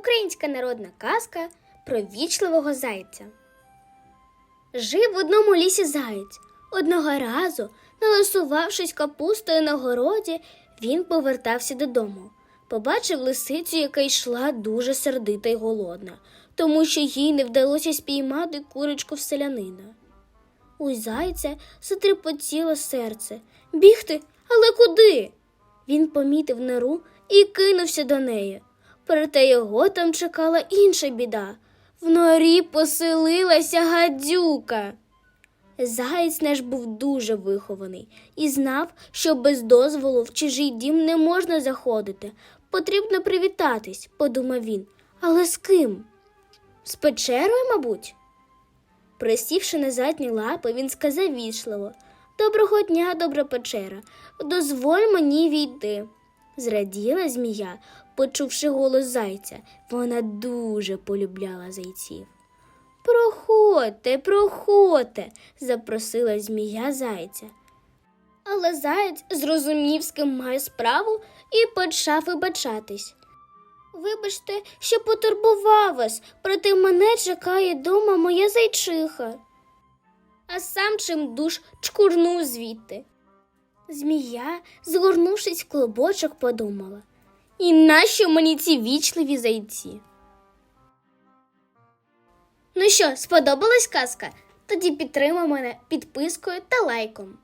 Українська народна казка про вічливого зайця. Жив в одному лісі заєць. Одного разу, наласувавшись капустою на городі, він повертався додому. Побачив лисицю, яка йшла дуже сердита й голодна, тому що їй не вдалося спіймати курочку в селянина. У зайця затрепотіло серце. Бігти, але куди? Він помітив нору і кинувся до неї. Проте його там чекала інша біда. В норі поселилася гадюка. Заєць наш був дуже вихований і знав, що без дозволу в чужий дім не можна заходити. Потрібно привітатись, подумав він. Але з ким? З печерою, мабуть. Присівши на задні лапи, він сказав вічливо Доброго дня, добра печера, дозволь мені війти. Зраділа змія, почувши голос зайця. Вона дуже полюбляла зайців. Проходьте, проходьте, запросила змія зайця. Але заєць зрозумів, з ким має справу, і почав вибачатись. Вибачте, що потурбував вас, проте мене чекає дома моя зайчиха. А сам чим душ чкурнув звідти. Змія, згорнувшись в клубочок, подумала. І нащо мені ці вічливі зайці? Ну що, сподобалась казка? Тоді підтримай мене підпискою та лайком.